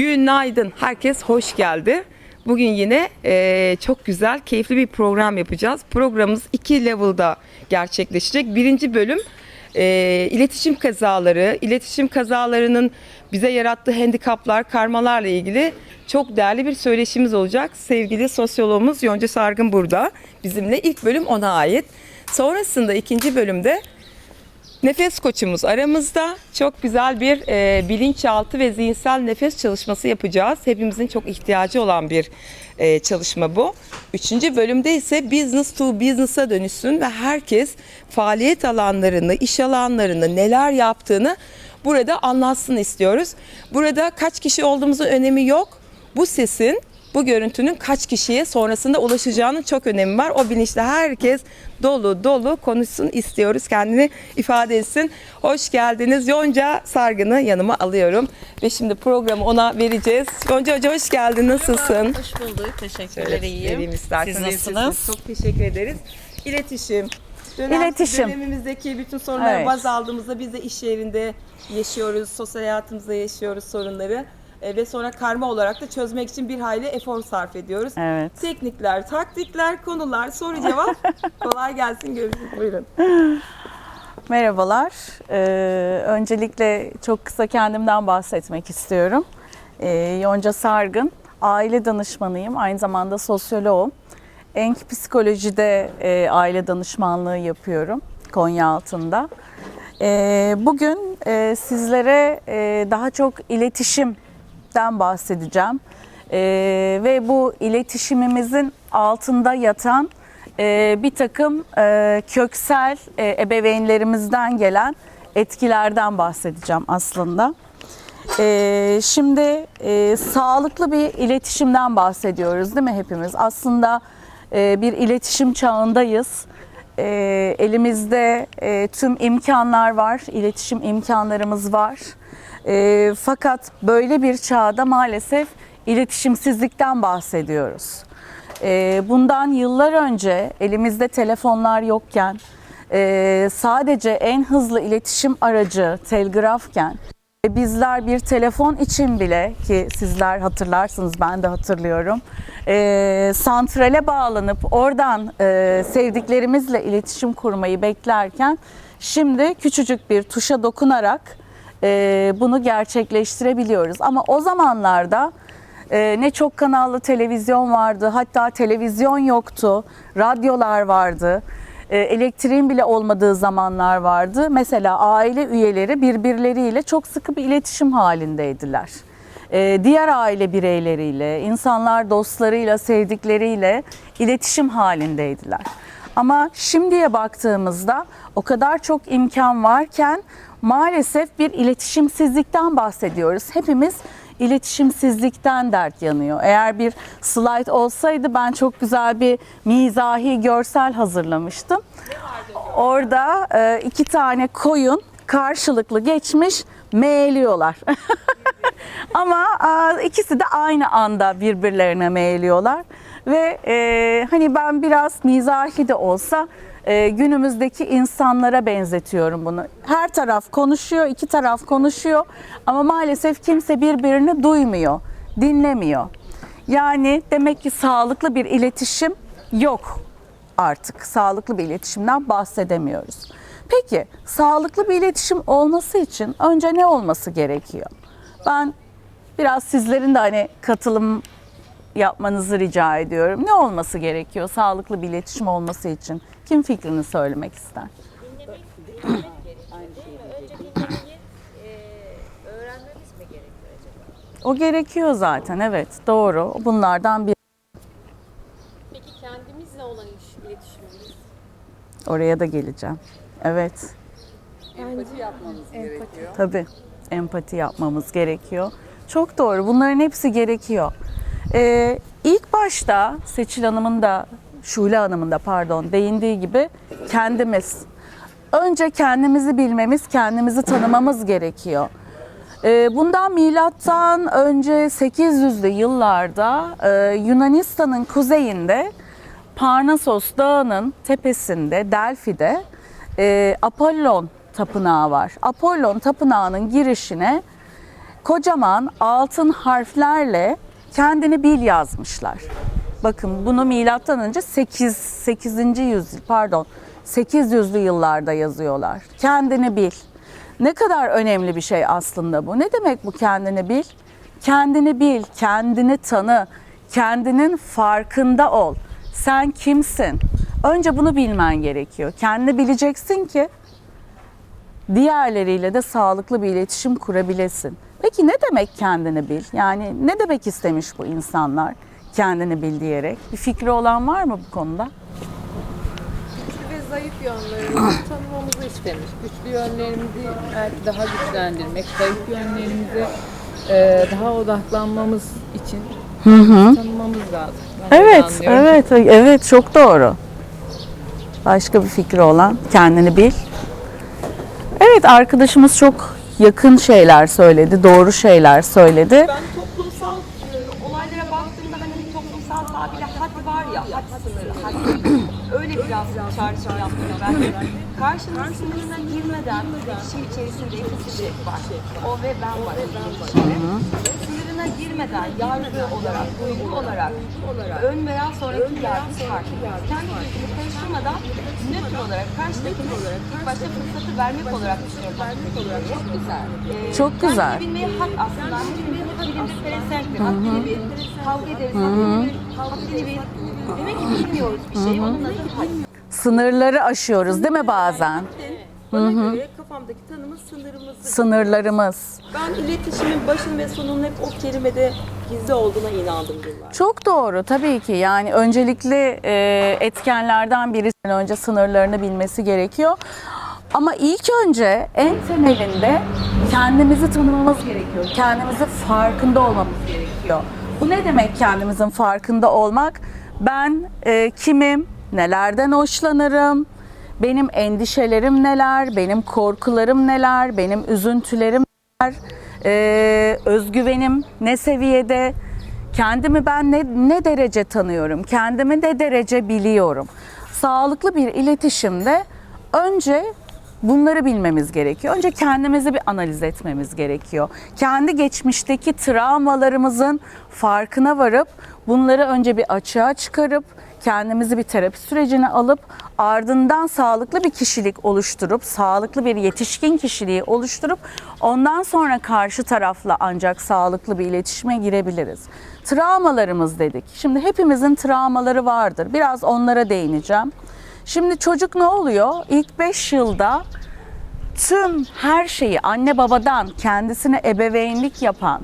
Günaydın. Herkes hoş geldi. Bugün yine eee, çok güzel, keyifli bir program yapacağız. Programımız iki level'da gerçekleşecek. Birinci bölüm eee, iletişim kazaları, iletişim kazalarının bize yarattığı handikaplar, karmalarla ilgili çok değerli bir söyleşimiz olacak. Sevgili sosyoloğumuz Yonca Sargın burada. Bizimle ilk bölüm ona ait. Sonrasında ikinci bölümde Nefes koçumuz aramızda. Çok güzel bir e, bilinçaltı ve zihinsel nefes çalışması yapacağız. Hepimizin çok ihtiyacı olan bir e, çalışma bu. Üçüncü bölümde ise business to business'a dönüşsün ve herkes faaliyet alanlarını, iş alanlarını, neler yaptığını burada anlatsın istiyoruz. Burada kaç kişi olduğumuzun önemi yok. Bu sesin bu görüntünün kaç kişiye sonrasında ulaşacağının çok önemi var. O bilinçle herkes dolu dolu konuşsun istiyoruz. Kendini ifade etsin. Hoş geldiniz. Yonca Sargın'ı yanıma alıyorum. Ve şimdi programı ona vereceğiz. Yonca Hoca hoş geldin. Nasılsın? Hoş bulduk. Teşekkürler. Şöyle iyiyim. Siz nasılsınız? Çok teşekkür ederiz. İletişim. Dönem, İletişim. Dönemimizdeki bütün sorunları Evet. baz aldığımızda biz de iş yerinde yaşıyoruz, sosyal hayatımızda yaşıyoruz sorunları. E, ve sonra karma olarak da çözmek için bir hayli efor sarf ediyoruz. Evet. Teknikler, taktikler, konular, soru cevap. Kolay gelsin görüşürüz. Buyurun. Merhabalar. Ee, öncelikle çok kısa kendimden bahsetmek istiyorum. Ee, Yonca Sargın, aile danışmanıyım. Aynı zamanda sosyoloğum. Enk Psikoloji'de e, aile danışmanlığı yapıyorum Konya altında. Ee, bugün e, sizlere e, daha çok iletişimden bahsedeceğim. Ee, ve bu iletişimimizin altında yatan e, bir takım e, köksel e, ebeveynlerimizden gelen etkilerden bahsedeceğim aslında. E, şimdi e, sağlıklı bir iletişimden bahsediyoruz değil mi hepimiz? Aslında e, bir iletişim çağındayız. E, elimizde e, tüm imkanlar var, iletişim imkanlarımız var. E, fakat böyle bir çağda maalesef iletişimsizlikten bahsediyoruz. Ee, Bundan yıllar önce elimizde telefonlar yokken e, sadece en hızlı iletişim aracı telgrafken ve bizler bir telefon için bile ki sizler hatırlarsınız ben de hatırlıyorum e, santrale bağlanıp oradan e, sevdiklerimizle iletişim kurmayı beklerken şimdi küçücük bir tuşa dokunarak e, bunu gerçekleştirebiliyoruz. Ama o zamanlarda ee, ne çok kanallı televizyon vardı, hatta televizyon yoktu, radyolar vardı, Ee, elektriğin bile olmadığı zamanlar vardı. Mesela aile üyeleri birbirleriyle çok sıkı bir iletişim halindeydiler. Ee, diğer aile bireyleriyle, insanlar dostlarıyla, sevdikleriyle iletişim halindeydiler. Ama şimdiye baktığımızda o kadar çok imkan varken maalesef bir iletişimsizlikten bahsediyoruz. Hepimiz iletişimsizlikten dert yanıyor. Eğer bir slide olsaydı ben çok güzel bir mizahi görsel hazırlamıştım. Orada e, iki tane koyun karşılıklı geçmiş meğliyorlar. Ama ikisi de aynı anda birbirlerine meğliyorlar. Ve e, hani ben biraz mizahi de olsa e, günümüzdeki insanlara benzetiyorum bunu. Her taraf konuşuyor, iki taraf konuşuyor ama maalesef kimse birbirini duymuyor, dinlemiyor. Yani demek ki sağlıklı bir iletişim yok artık. Sağlıklı bir iletişimden bahsedemiyoruz. Peki sağlıklı bir iletişim olması için önce ne olması gerekiyor? Ben biraz sizlerin de hani katılım yapmanızı rica ediyorum. Ne olması gerekiyor sağlıklı bir iletişim olması için? Kim fikrini söylemek ister? dinlemek, dinlemek gerekiyor değil mi? Önce dinlemeyi öğrenmemiz mi gerekiyor acaba? O gerekiyor zaten evet doğru. Bunlardan bir Peki kendimizle olan iş- iletişimimiz? oraya da geleceğim. Evet. Tabii empati yapmamız gerekiyor. Çok doğru. Bunların hepsi gerekiyor. Ee, ilk başta Seçil Hanım'ın da Şule Hanım'ın da pardon değindiği gibi kendimiz. Önce kendimizi bilmemiz, kendimizi tanımamız gerekiyor. Ee, Bundan milattan önce 800'lü yıllarda e, Yunanistan'ın kuzeyinde Parnasos Dağı'nın tepesinde Delfi'de e, Apollon tapınağı var. Apollon tapınağının girişine kocaman altın harflerle kendini bil yazmışlar. Bakın bunu milattan önce 8 8. yüzyıl pardon 800'lü yıllarda yazıyorlar. Kendini bil. Ne kadar önemli bir şey aslında bu. Ne demek bu kendini bil? Kendini bil, kendini tanı, kendinin farkında ol. Sen kimsin? Önce bunu bilmen gerekiyor. Kendini bileceksin ki diğerleriyle de sağlıklı bir iletişim kurabilesin. Peki ne demek kendini bil? Yani ne demek istemiş bu insanlar kendini bil diyerek? Bir fikri olan var mı bu konuda? güçlü ve zayıf yönlerimizi tanımamızı istemiş. Güçlü yönlerimizi belki daha güçlendirmek, zayıf yönlerimize e, daha odaklanmamız için tanımamız lazım. Ben Evet, evet, evet çok doğru. Başka bir fikri olan kendini bil. Evet arkadaşımız çok yakın şeyler söyledi, doğru şeyler söyledi. Ben toplumsal e, olaylara baktığımda hani bir toplumsal tabirle had var ya, had sınırı, had öyle biraz çağrışım yapıyor ben. Karşının sınırına girmeden iletişim içerisinde iki kişi var. O ve ben var. Sınırına girmeden yargı olarak, duygu olarak, ön veya sonraki yargı var. Kendi fikrimi karıştırmadan nötr olarak, karşıdakine olarak, ilk başta fırsatı vermek olarak düşünüyorum. Çok güzel. Ee, Çok güzel. Kendini bilmeyi hak aslında. Hepimiz bilindir pelesenktir. Haddini bil, kavga ederiz. Haddini bil, haddini bil. Demek ki bilmiyoruz bir şey. Onun adı. Sınırları aşıyoruz değil mi bazen? Bana göre kafamdaki tanımı sınırımızı. Sınırlarımız. Ben iletişimin başın ve sonunun hep o kelimede gizli olduğuna inandım yıllar. Çok doğru tabii ki yani öncelikli e, etkenlerden biri önce sınırlarını bilmesi gerekiyor. Ama ilk önce en temelinde kendimizi tanımamız gerekiyor. Kendimizi farkında olmamız gerekiyor. Bu ne demek kendimizin farkında olmak? Ben e, kimim? Nelerden hoşlanırım? Benim endişelerim neler? Benim korkularım neler? Benim üzüntülerim neler? Ee, özgüvenim ne seviyede? Kendimi ben ne, ne derece tanıyorum? Kendimi ne derece biliyorum? Sağlıklı bir iletişimde önce bunları bilmemiz gerekiyor. Önce kendimizi bir analiz etmemiz gerekiyor. Kendi geçmişteki travmalarımızın farkına varıp bunları önce bir açığa çıkarıp kendimizi bir terapi sürecine alıp ardından sağlıklı bir kişilik oluşturup sağlıklı bir yetişkin kişiliği oluşturup ondan sonra karşı tarafla ancak sağlıklı bir iletişime girebiliriz. Travmalarımız dedik. Şimdi hepimizin travmaları vardır. Biraz onlara değineceğim. Şimdi çocuk ne oluyor? İlk 5 yılda tüm her şeyi anne babadan kendisine ebeveynlik yapan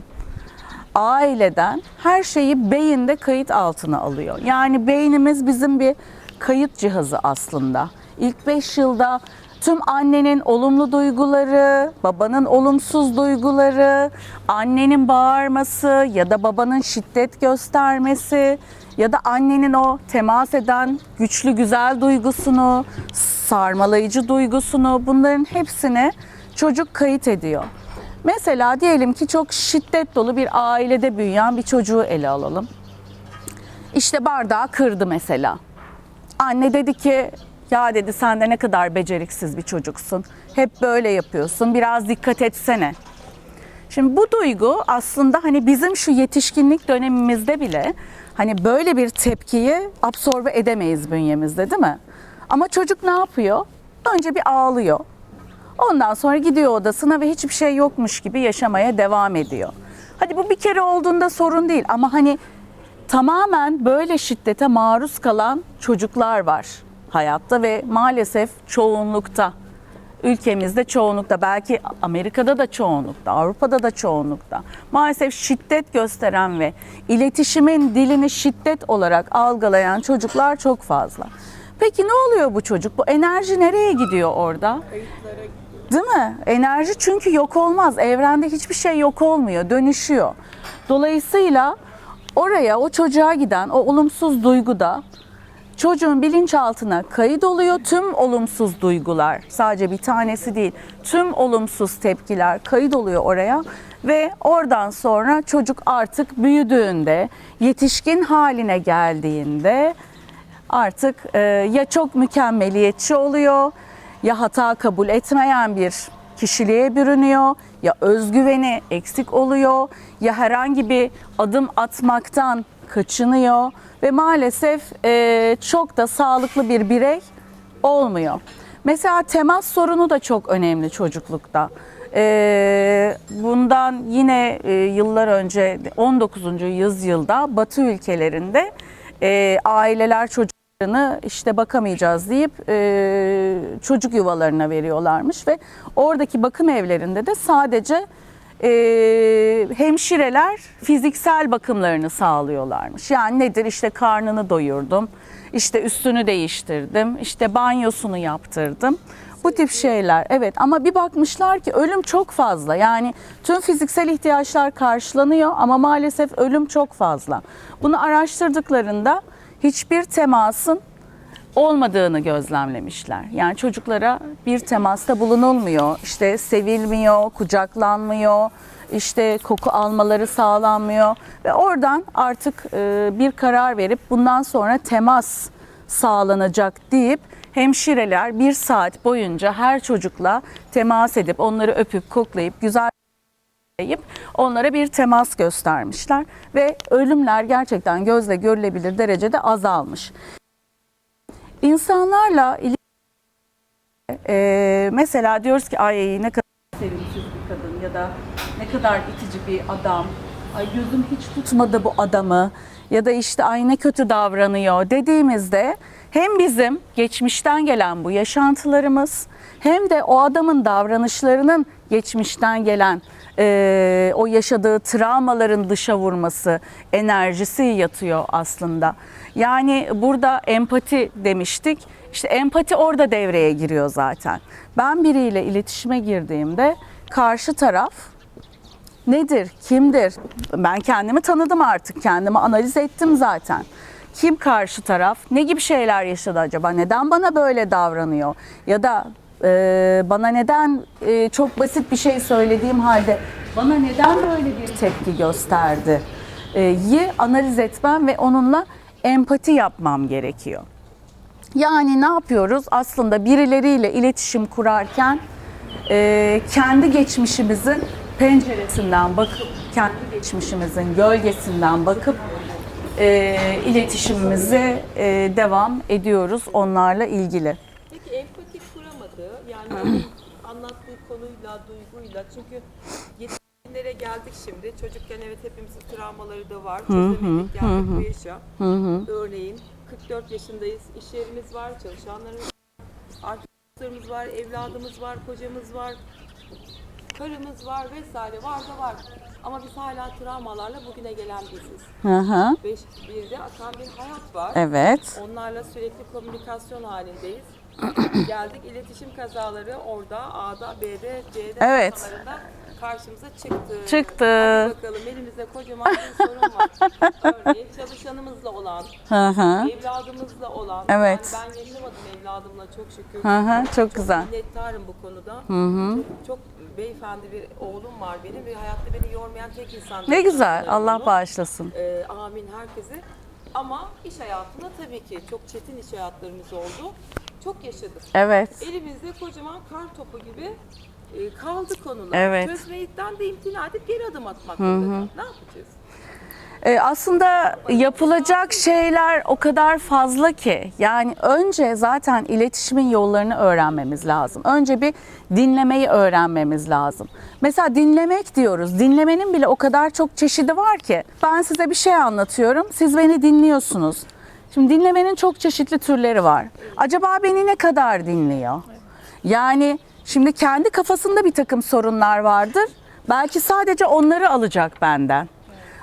aileden her şeyi beyinde kayıt altına alıyor. Yani beynimiz bizim bir kayıt cihazı aslında. İlk 5 yılda tüm annenin olumlu duyguları, babanın olumsuz duyguları, annenin bağırması ya da babanın şiddet göstermesi ya da annenin o temas eden güçlü güzel duygusunu, sarmalayıcı duygusunu bunların hepsini çocuk kayıt ediyor. Mesela diyelim ki çok şiddet dolu bir ailede büyüyen bir çocuğu ele alalım. İşte bardağı kırdı mesela. Anne dedi ki ya dedi sen de ne kadar beceriksiz bir çocuksun. Hep böyle yapıyorsun. Biraz dikkat etsene. Şimdi bu duygu aslında hani bizim şu yetişkinlik dönemimizde bile hani böyle bir tepkiyi absorbe edemeyiz bünyemizde değil mi? Ama çocuk ne yapıyor? Önce bir ağlıyor. Ondan sonra gidiyor odasına ve hiçbir şey yokmuş gibi yaşamaya devam ediyor. Hadi bu bir kere olduğunda sorun değil ama hani tamamen böyle şiddete maruz kalan çocuklar var hayatta ve maalesef çoğunlukta. Ülkemizde çoğunlukta, belki Amerika'da da çoğunlukta, Avrupa'da da çoğunlukta. Maalesef şiddet gösteren ve iletişimin dilini şiddet olarak algılayan çocuklar çok fazla. Peki ne oluyor bu çocuk? Bu enerji nereye gidiyor orada? Değil mi? Enerji çünkü yok olmaz. Evrende hiçbir şey yok olmuyor, dönüşüyor. Dolayısıyla oraya, o çocuğa giden o olumsuz duyguda çocuğun bilinçaltına kayıt oluyor. Tüm olumsuz duygular, sadece bir tanesi değil, tüm olumsuz tepkiler kayıt oluyor oraya ve oradan sonra çocuk artık büyüdüğünde, yetişkin haline geldiğinde artık e, ya çok mükemmeliyetçi oluyor ya hata kabul etmeyen bir kişiliğe bürünüyor, ya özgüveni eksik oluyor, ya herhangi bir adım atmaktan kaçınıyor ve maalesef e, çok da sağlıklı bir birey olmuyor. Mesela temas sorunu da çok önemli çocuklukta. Ee, bundan yine e, yıllar önce 19. yüzyılda Batı ülkelerinde e, aileler çocuklarını işte bakamayacağız deyip e, çocuk yuvalarına veriyorlarmış ve oradaki bakım evlerinde de sadece e, hemşireler fiziksel bakımlarını sağlıyorlarmış. Yani nedir işte karnını doyurdum, işte üstünü değiştirdim, işte banyosunu yaptırdım. Bu tip şeyler evet ama bir bakmışlar ki ölüm çok fazla. Yani tüm fiziksel ihtiyaçlar karşılanıyor ama maalesef ölüm çok fazla. Bunu araştırdıklarında hiçbir temasın olmadığını gözlemlemişler. Yani çocuklara bir temasta bulunulmuyor, işte sevilmiyor, kucaklanmıyor, işte koku almaları sağlanmıyor ve oradan artık e, bir karar verip bundan sonra temas sağlanacak deyip hemşireler bir saat boyunca her çocukla temas edip onları öpüp koklayıp güzel yiyip onlara bir temas göstermişler ve ölümler gerçekten gözle görülebilir derecede azalmış. İnsanlarla e, mesela diyoruz ki ay ne kadar sevimsiz bir kadın ya da ne kadar itici bir adam. Ay gözüm hiç tutmadı bu adamı ya da işte ay ne kötü davranıyor dediğimizde hem bizim geçmişten gelen bu yaşantılarımız hem de o adamın davranışlarının geçmişten gelen e, o yaşadığı travmaların dışa vurması enerjisi yatıyor aslında. Yani burada empati demiştik. İşte empati orada devreye giriyor zaten. Ben biriyle iletişime girdiğimde karşı taraf nedir, kimdir? Ben kendimi tanıdım artık, kendimi analiz ettim zaten. Kim karşı taraf, ne gibi şeyler yaşadı acaba, neden bana böyle davranıyor? Ya da e, bana neden e, çok basit bir şey söylediğim halde bana neden böyle bir tepki gösterdi? E, yi analiz etmem ve onunla empati yapmam gerekiyor. Yani ne yapıyoruz? Aslında birileriyle iletişim kurarken e, kendi geçmişimizin penceresinden bakıp, kendi geçmişimizin gölgesinden bakıp e, iletişimimize e, devam ediyoruz onlarla ilgili. Peki empati kuramadı. Yani onun anlattığı konuyla, duyguyla. Çünkü yetişkinlere geldik şimdi. Çocukken evet hepimizin travmaları da var. Çözemedik geldik bu yaşa. Örneğin 44 yaşındayız. İş yerimiz var, çalışanlarımız var, arkadaşlarımız var, evladımız var, kocamız var, karımız var vesaire var da var. Ama biz hala travmalarla bugüne gelen biziz. Hı hı. Beş, bir de akan bir hayat var. Evet. Onlarla sürekli komünikasyon halindeyiz. Geldik iletişim kazaları orada A'da, B'de, C'de Evet. kazalarında karşımıza çıktı. Çıktı. Hadi bakalım elimizde kocaman bir sorun var. Örneğin çalışanımızla olan, Hı hı. evladımızla olan. Evet. Yani ben yaşamadım evladımla çok şükür. Hı hı, çok güzel. minnettarım bu konuda. Çok, çok beyefendi bir oğlum var benim ve hayatta beni yormayan tek insan. Ne güzel. Allah onu. bağışlasın. Ee, amin herkese. Ama iş hayatında tabii ki çok çetin iş hayatlarımız oldu. Çok yaşadık. Evet. Elimizde kocaman kar topu gibi e, kaldı konular. Evet. Çözmekten de imtina edip geri adım atmak zorunda. Ne yapacağız? Ee, aslında yapılacak şeyler o kadar fazla ki. Yani önce zaten iletişimin yollarını öğrenmemiz lazım. Önce bir dinlemeyi öğrenmemiz lazım. Mesela dinlemek diyoruz. Dinlemenin bile o kadar çok çeşidi var ki. Ben size bir şey anlatıyorum. Siz beni dinliyorsunuz. Şimdi dinlemenin çok çeşitli türleri var. Acaba beni ne kadar dinliyor? Yani şimdi kendi kafasında bir takım sorunlar vardır. Belki sadece onları alacak benden.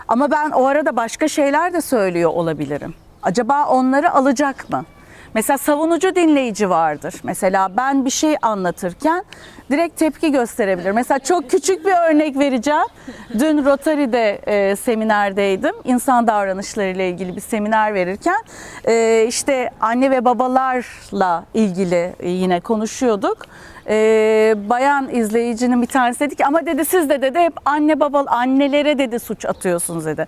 Ama ben o arada başka şeyler de söylüyor olabilirim. Acaba onları alacak mı? Mesela savunucu dinleyici vardır. Mesela ben bir şey anlatırken direkt tepki gösterebilir. Mesela çok küçük bir örnek vereceğim. Dün Rotary'de e, seminerdeydim. İnsan davranışları ile ilgili bir seminer verirken e, işte anne ve babalarla ilgili yine konuşuyorduk. E, bayan izleyicinin bir tanesi dedi ki ama dedi siz de dedi hep anne baba annelere dedi suç atıyorsunuz dedi.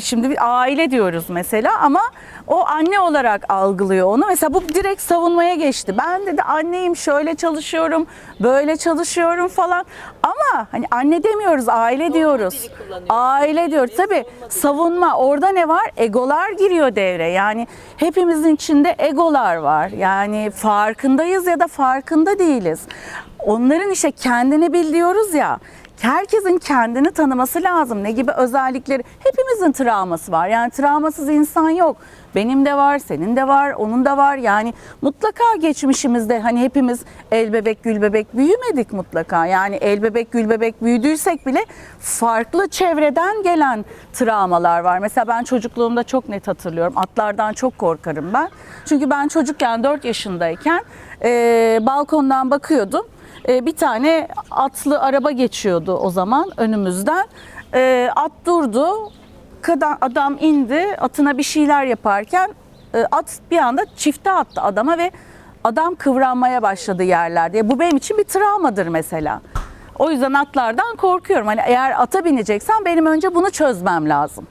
Şimdi bir aile diyoruz mesela ama o anne olarak algılıyor onu. Mesela bu direkt savunmaya geçti. Ben dedi anneyim şöyle çalışıyorum, böyle çalışıyorum falan. Ama hani anne demiyoruz, aile diyoruz. Aile diyoruz. Tabii savunma orada ne var? Egolar giriyor devre. Yani hepimizin içinde egolar var. Yani farkındayız ya da farkında değiliz. Onların işte kendini bil diyoruz ya. Herkesin kendini tanıması lazım. Ne gibi özellikleri? Hepimizin travması var. Yani travmasız insan yok. Benim de var, senin de var, onun da var. Yani mutlaka geçmişimizde hani hepimiz el bebek gül bebek büyümedik mutlaka. Yani el bebek gül bebek büyüdüysek bile farklı çevreden gelen travmalar var. Mesela ben çocukluğumda çok net hatırlıyorum. Atlardan çok korkarım ben. Çünkü ben çocukken 4 yaşındayken eee, balkondan bakıyordum. Eee, bir tane atlı araba geçiyordu o zaman önümüzden. Eee, at durdu. Kadın, adam indi atına bir şeyler yaparken e, at bir anda çifte attı adama ve adam kıvranmaya başladı yerlerde. Bu benim için bir travmadır mesela. O yüzden atlardan korkuyorum. Hani eğer ata bineceksen benim önce bunu çözmem lazım.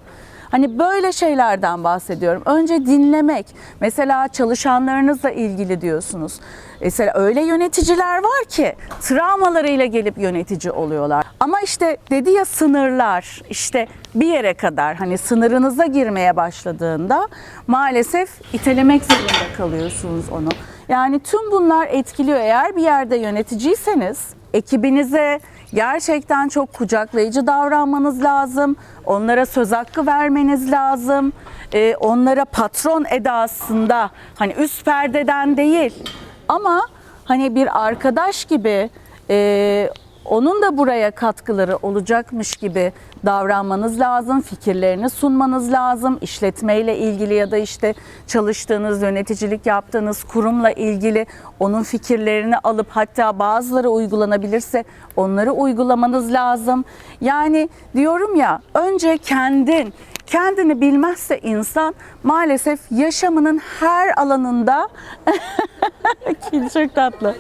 Hani böyle şeylerden bahsediyorum. Önce dinlemek. Mesela çalışanlarınızla ilgili diyorsunuz. Mesela öyle yöneticiler var ki travmalarıyla gelip yönetici oluyorlar. Ama işte dedi ya sınırlar işte bir yere kadar hani sınırınıza girmeye başladığında maalesef itelemek zorunda kalıyorsunuz onu. Yani tüm bunlar etkiliyor. Eğer bir yerde yöneticiyseniz ekibinize gerçekten çok kucaklayıcı davranmanız lazım. Onlara söz hakkı vermeniz lazım. Ee, onlara patron edasında hani üst perdeden değil ama hani bir arkadaş gibi e, onun da buraya katkıları olacakmış gibi davranmanız lazım, fikirlerini sunmanız lazım. İşletmeyle ilgili ya da işte çalıştığınız, yöneticilik yaptığınız kurumla ilgili onun fikirlerini alıp hatta bazıları uygulanabilirse onları uygulamanız lazım. Yani diyorum ya önce kendin kendini bilmezse insan maalesef yaşamının her alanında çok tatlı.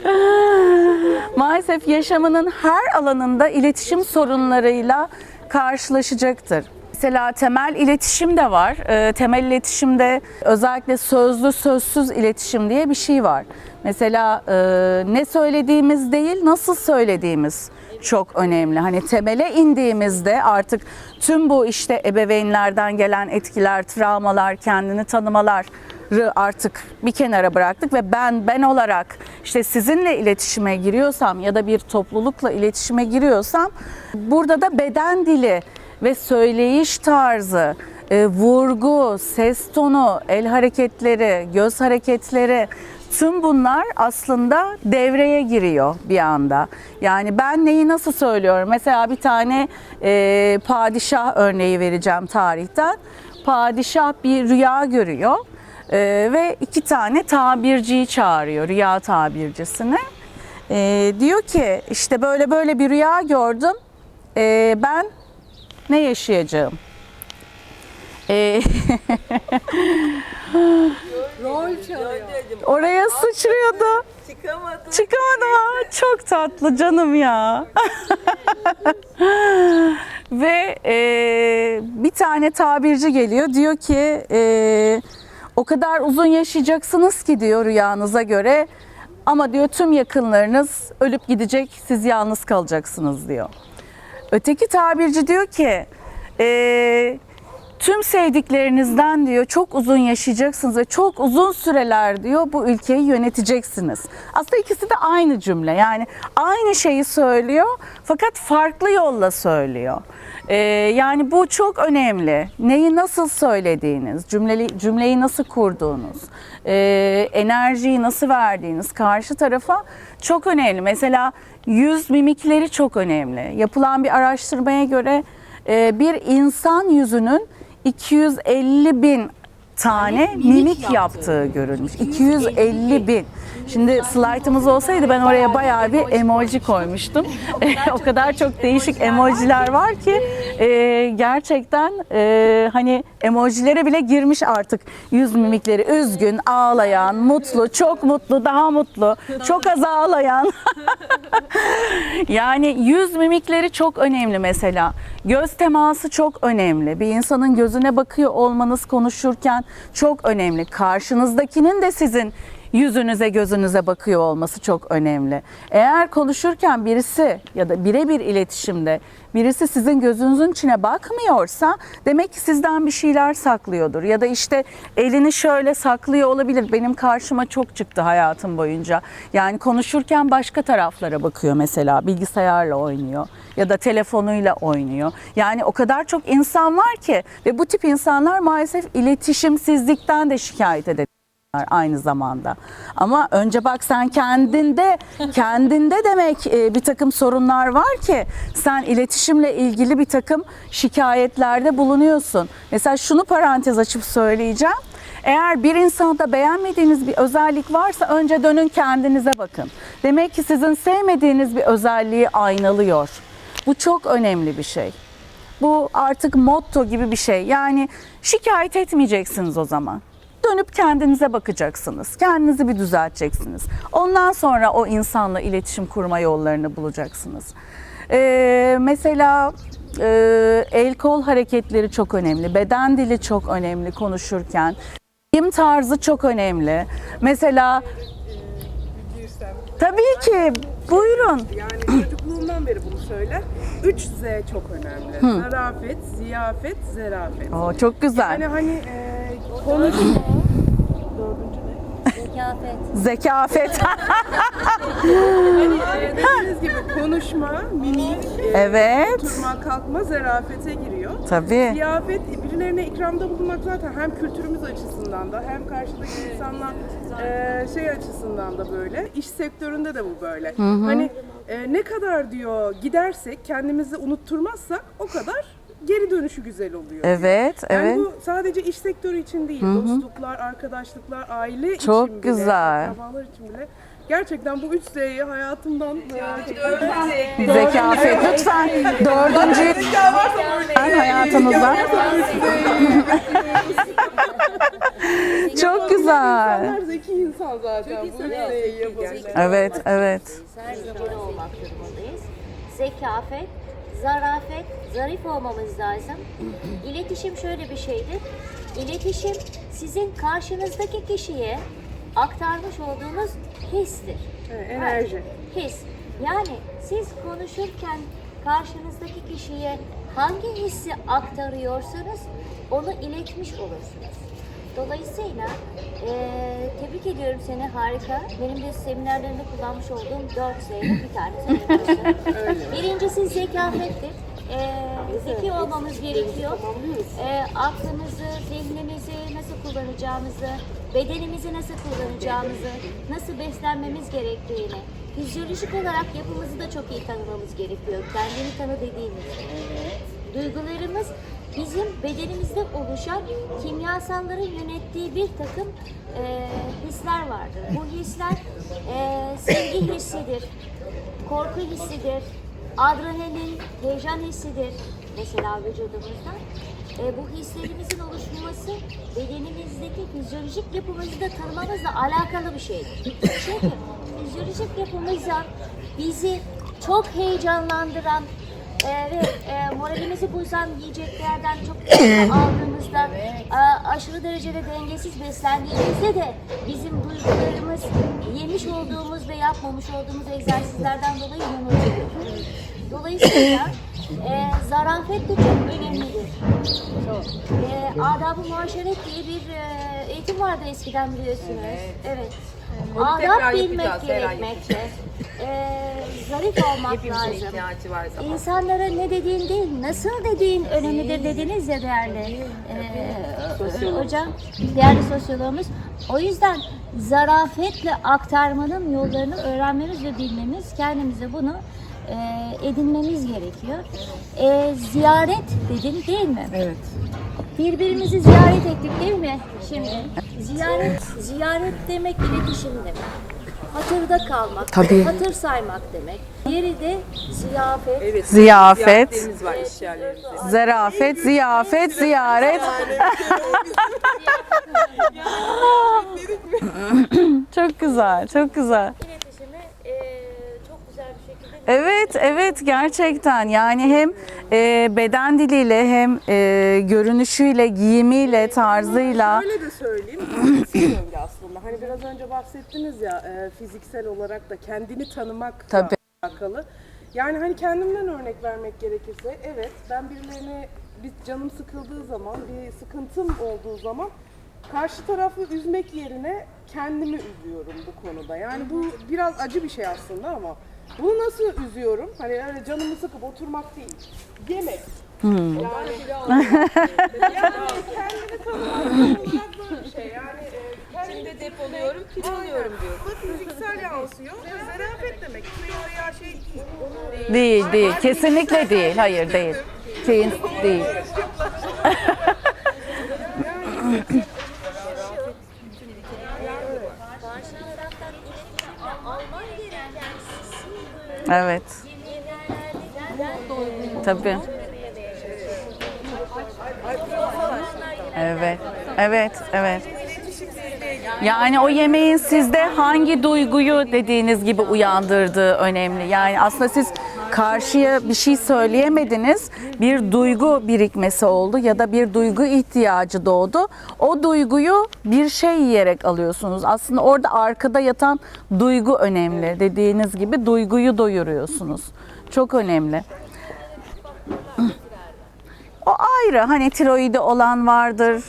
Maalesef yaşamının her alanında iletişim sorunlarıyla karşılaşacaktır. Mesela temel iletişim de var. Ee, temel iletişimde özellikle sözlü sözsüz iletişim diye bir şey var. Mesela e, ne söylediğimiz değil nasıl söylediğimiz çok önemli. Hani temele indiğimizde artık tüm bu işte ebeveynlerden gelen etkiler, travmalar, kendini tanımalar artık bir kenara bıraktık ve ben ben olarak işte sizinle iletişime giriyorsam ya da bir toplulukla iletişime giriyorsam burada da beden dili ve söyleyiş tarzı, e, vurgu, ses tonu, el hareketleri, göz hareketleri tüm bunlar aslında devreye giriyor bir anda. Yani ben neyi nasıl söylüyorum? Mesela bir tane e, padişah örneği vereceğim tarihten. Padişah bir rüya görüyor. Ee, ve iki tane tabirciyi çağırıyor, rüya tabircisini. Ee, diyor ki işte böyle böyle bir rüya gördüm. Ee, ben ne yaşayacağım? Ee, Rol çalıyor. Oraya sıçrıyordu. Çıkamadım. Çıkamadım ha. Çok tatlı canım ya. Ve e, bir tane tabirci geliyor diyor ki e, o kadar uzun yaşayacaksınız ki diyor rüyanıza göre ama diyor tüm yakınlarınız ölüp gidecek siz yalnız kalacaksınız diyor. Öteki tabirci diyor ki e, tüm sevdiklerinizden diyor çok uzun yaşayacaksınız ve çok uzun süreler diyor bu ülkeyi yöneteceksiniz. Aslında ikisi de aynı cümle yani aynı şeyi söylüyor fakat farklı yolla söylüyor. Ee, yani bu çok önemli. Neyi nasıl söylediğiniz, cümleli, cümleyi nasıl kurduğunuz, ee, enerjiyi nasıl verdiğiniz karşı tarafa çok önemli. Mesela yüz mimikleri çok önemli. Yapılan bir araştırmaya göre e, bir insan yüzünün 250 bin tane mimik yaptığı görülmüş. 250 bin. Şimdi slaytımız olsaydı ben oraya bayağı bir emoji koymuştum. o kadar çok değişik emojiler var ki e, gerçekten e, hani emojilere bile girmiş artık yüz mimikleri. Üzgün, ağlayan, mutlu, çok mutlu, daha mutlu, çok az ağlayan. Yani yüz mimikleri çok önemli mesela. Göz teması çok önemli. Bir insanın gözüne bakıyor olmanız konuşurken çok önemli. Karşınızdakinin de sizin yüzünüze gözünüze bakıyor olması çok önemli. Eğer konuşurken birisi ya da birebir iletişimde birisi sizin gözünüzün içine bakmıyorsa demek ki sizden bir şeyler saklıyordur. Ya da işte elini şöyle saklıyor olabilir. Benim karşıma çok çıktı hayatım boyunca. Yani konuşurken başka taraflara bakıyor mesela bilgisayarla oynuyor ya da telefonuyla oynuyor. Yani o kadar çok insan var ki ve bu tip insanlar maalesef iletişimsizlikten de şikayet eder aynı zamanda. Ama önce bak sen kendinde kendinde demek e, bir takım sorunlar var ki sen iletişimle ilgili bir takım şikayetlerde bulunuyorsun. Mesela şunu parantez açıp söyleyeceğim. Eğer bir insanda beğenmediğiniz bir özellik varsa önce dönün kendinize bakın. Demek ki sizin sevmediğiniz bir özelliği aynalıyor. Bu çok önemli bir şey. Bu artık motto gibi bir şey. Yani şikayet etmeyeceksiniz o zaman. Dönüp kendinize bakacaksınız. Kendinizi bir düzelteceksiniz. Ondan sonra o insanla iletişim kurma yollarını bulacaksınız. Ee, mesela e, el kol hareketleri çok önemli. Beden dili çok önemli konuşurken. Giyim tarzı çok önemli. Mesela Tabii ki. Buyurun. Yani çocukluğumdan beri bunu söyler. 3Z çok önemli. Zarafet, ziyafet, zerafet. Oo, çok güzel. Yani hani e, konuşma... Dördüncü ne? Zekafet. Hani e, dediğiniz gibi konuşma, mimik, e, evet. oturma, kalkma zerafete giriyor. Tabii. Ziyafet birilerine ikramda bulunmak zaten hem kültürümüz açısından da hem karşıdaki insanla e, şey açısından da böyle. İş sektöründe de bu böyle. Hani e, ne kadar diyor gidersek kendimizi unutturmazsak o kadar geri dönüşü güzel oluyor. Evet, Yani evet. bu sadece iş sektörü için değil, dostluklar, arkadaşlıklar, aile Çok için bile, güzel. akrabalar için bile. Gerçekten bu üç Z'yi hayatımdan e, Zekafet. Lütfen dördüncüyü lütfen hayatınızdan. Çok güzel. insanlar zeki insan zaten. Z'yi yapabilen. Evet, evet. Her zaman olmak durumundayız. Zekafet, zarafet, zarif olmamız lazım. İletişim şöyle bir şeydir. İletişim sizin karşınızdaki kişiye aktarmış olduğunuz histir. Evet, enerji. His. Yani siz konuşurken karşınızdaki kişiye hangi hissi aktarıyorsanız onu iletmiş olursunuz. Dolayısıyla eee, tebrik ediyorum seni harika. Benim de seminerlerimde kullanmış olduğum 4 Z'nin bir tanesi. Birincisi zekafettir. Eee zeki olmamız gerekiyor. Eee aklımızı, zihnimizi nasıl kullanacağımızı, bedenimizi nasıl kullanacağımızı, nasıl beslenmemiz gerektiğini, fizyolojik olarak yapımızı da çok iyi tanımamız gerekiyor. Kendini tanı dediğimiz. Duygularımız bizim bedenimizde oluşan kimyasalların yönettiği bir takım eee, hisler vardır. Bu hisler eee, sevgi hissidir, korku hissidir, adrenalin, heyecan hissidir mesela vücudumuzda. E, bu hislerimizin oluşması bedenimizdeki fizyolojik yapımızı da tanımamızla alakalı bir şeydir. Çünkü fizyolojik yapımızda bizi çok heyecanlandıran e, ve e, moralimizi bozan yiyeceklerden çok aldığımızda e, aşırı derecede dengesiz beslendiğimizde de bizim duygularımız yemiş olduğumuz ve yapmamış olduğumuz egzersizlerden dolayı yanılıyor. Dolayısıyla e, zarafet de çok önemlidir. E, adab-ı muaşeret diye bir e, eğitim vardı eskiden biliyorsunuz. Evet. Onu tekrar Adab bilmek yapacağız gerekmekte. E, zarif olmak Hepimizin lazım. ihtiyacı var zaman. İnsanlara ne dediğin değil, nasıl dediğin önemlidir dediniz ya değerli e, hocam, değerli sosyoloğumuz. O yüzden zarafetle aktarmanın yollarını öğrenmemiz ve bilmemiz, kendimize bunu e, edinmemiz gerekiyor. E, ziyaret dedin değil mi? Evet. Birbirimizi ziyaret ettik değil mi şimdi? Ziyaret, ziyaret demek iletişim demek. Hatırda kalmak, Tabii. hatır saymak demek. Diğeri de ziyafet. Evet. Ziyafet. Ziyaretlerimiz var iş yerlerimizde. Zarafet, ziyafet, ziyaret. çok güzel, çok güzel. İletişimi e, çok güzel bir şekilde Evet, evet gerçekten. Yani hem e, beden diliyle hem e, görünüşüyle, giyimiyle, tarzıyla. Şöyle de söyleyeyim, fiziksel yönde aslında. Hani biraz önce bahsettiniz ya e, fiziksel olarak da kendini tanımak Tabii. alakalı. Yani hani kendimden örnek vermek gerekirse, evet ben birilerine bir canım sıkıldığı zaman, bir sıkıntım olduğu zaman karşı tarafı üzmek yerine kendimi üzüyorum bu konuda. Yani bu biraz acı bir şey aslında ama bunu nasıl üzüyorum? Hani öyle canımı sıkıp oturmak değil, yemek. Yani, yani kendini tanımak olarak böyle bir şey. Yani e, kendini Şimdi depoluyorum, kilo alıyorum diyor. bu fiziksel yansıyor. Zarafet demek. Veya şey değil. Değil, değil. Kesinlikle değil. Hayır, değil. Değil, değil. karşı taraftan iletişimle alman gereken sizin Evet, tabii. Evet, evet, evet. Yani o yemeğin sizde hangi duyguyu dediğiniz gibi uyandırdığı önemli. Yani aslında siz karşıya bir şey söyleyemediniz. Bir duygu birikmesi oldu ya da bir duygu ihtiyacı doğdu. O duyguyu bir şey yiyerek alıyorsunuz. Aslında orada arkada yatan duygu önemli. Dediğiniz gibi duyguyu doyuruyorsunuz. Çok önemli. O ayrı. Hani tiroidi olan vardır.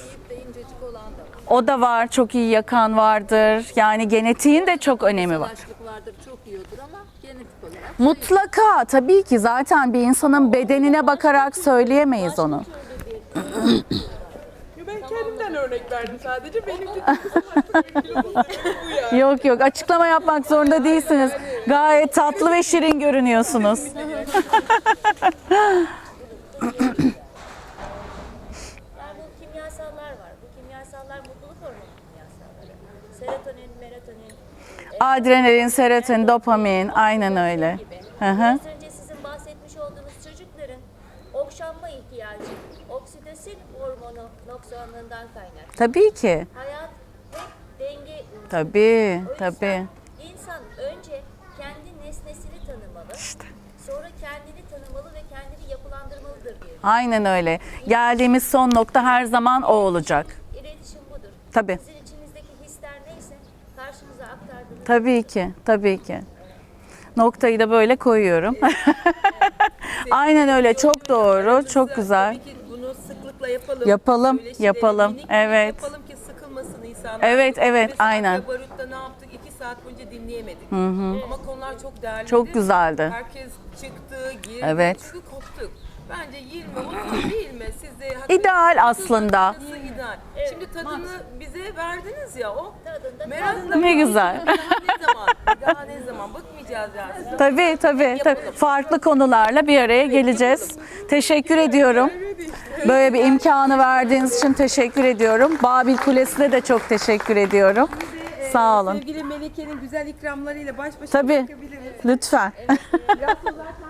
O da var. Çok iyi yakan vardır. Yani genetiğin de çok önemi var. Çok yiyordur ama. Mutlaka tabii ki zaten bir insanın bedenine bakarak söyleyemeyiz onu. Ben kendimden örnek verdim sadece. Ya. Yok yok açıklama yapmak zorunda değilsiniz. Gayet tatlı ve şirin görünüyorsunuz. Yani bu kimyasallar var. Bu kimyasallar mutluluk hormonu kimyasalları. Serotonin, melatonin, Adrenalin, serotonin, dopamin aynen öyle. gibi. Hı hı. Biraz önce sizin bahsetmiş olduğunuz çocukların okşanma ihtiyacı, oksitosin hormonu noksanlığından kaynaklı. Tabii ki. Hayat hep denge unsuru. Tabii, O yüzden tabii. insan önce kendi nesnesini tanımalı. Sonra kendini tanımalı ve kendini yapılandırmalıdır diye. Aynen öyle. Geldiğimiz son nokta her zaman o olacak. İletişim budur. Tabii. Sizin içinizdeki Tabii ki, tabii ki. Noktayı da böyle koyuyorum. Aynen öyle, çok doğru, çok güzel. Tabii ki bunu sıklıkla yapalım. Yapalım, Söyleşileri yapalım, minik minik evet. Yapalım ki sıkılmasın insanlar. Evet, evet, Mesela aynen. Barut'ta ne yaptık? İki saat boyunca dinleyemedik. Ama konular çok değerli. Çok güzeldi. Herkes çıktı, girdi. Evet. Çünkü. Bence 20 30 değil mi? Siz de hakkınızı- İdeal aslında. Nasıl ideal? Şimdi tadını bize verdiniz ya o. tadında Ne güzel. Daha ne zaman? Daha ne zaman? Bakmayacağız yani. Tabii, tabii, tabii. Farklı konularla bir araya geleceğiz. Teşekkür ediyorum. Böyle bir imkanı verdiğiniz için teşekkür ediyorum. Babil Kulesi'ne de çok teşekkür ediyorum. Sağ olun. Sevgili Melike'nin güzel ikramlarıyla baş başa Tabii. bırakabiliriz. Lütfen. Biraz da zaten